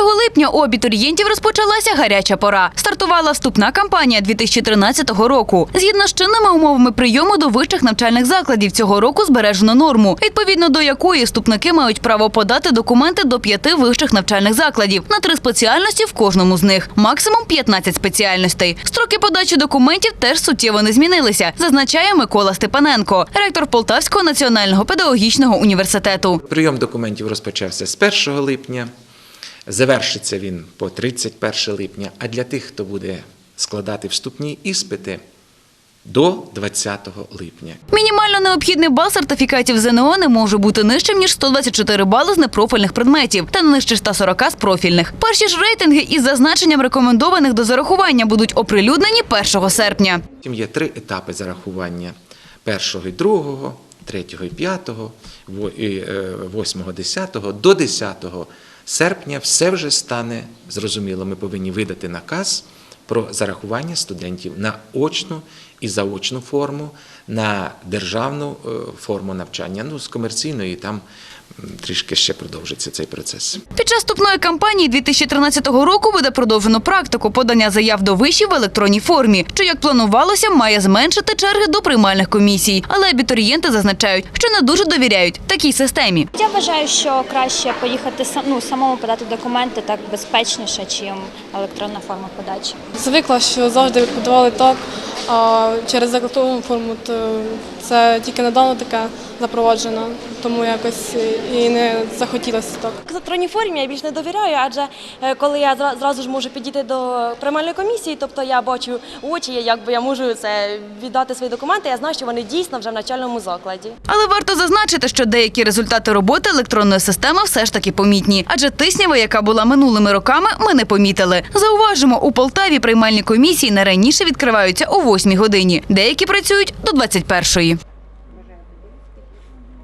липня у абітурієнтів розпочалася гаряча пора. Стартувала вступна кампанія 2013 року. Згідно з чинними умовами прийому до вищих навчальних закладів цього року збережено норму, відповідно до якої вступники мають право подати документи до п'яти вищих навчальних закладів на три спеціальності в кожному з них, максимум 15 спеціальностей. Строки подачі документів теж суттєво не змінилися, зазначає Микола Степаненко, ректор Полтавського національного педагогічного університету. Прийом документів розпочався з 1 липня, завершиться він по 31 липня, а для тих, хто буде складати вступні іспити, до 20 липня. Мінімально необхідний бал сертифікатів ЗНО не може бути нижчим ніж 124 бали з непрофільних предметів та нижче 140 з профільних. Перші ж рейтинги із зазначенням рекомендованих до зарахування будуть оприлюднені 1 серпня. Є три етапи зарахування: першого і другого, третього і п'ятого, е, восьмого, десятого. До 10 серпня все вже стане зрозуміло. Ми повинні видати наказ про зарахування студентів на очну і заочну форму, на державну е, форму навчання. Ну, з комерційної там трішки ще продовжиться цей процес. Під час вступної кампанії 2013 року буде продовжено практику подання заяв до вишів в електронній формі, що як планувалося, має зменшити черги до приймальних комісій. Але абітурієнти зазначають, що не дуже довіряють такій системі. Я вважаю, що краще поїхати ну, самому подати документи так безпечніше, чим електронна форма подачі. Звикла, що завжди подавали так, а через закладову форму то це тільки недавно таке запроваджено, тому якось і не захотілося так. електронній формі я більш не довіряю, адже е, коли я зразу ж можу підійти до приймальної комісії, тобто я бачу очі, якби я можу це віддати свої документи, я знаю, що вони дійсно вже в навчальному закладі. Але варто зазначити, що деякі результати роботи електронної системи все ж таки помітні. Адже тиснява, яка була минулими роками, ми не помітили. Зауважимо, у Полтаві приймальні комісії не раніше відкриваються о 8 годині. Деякі працюють до 21-ї.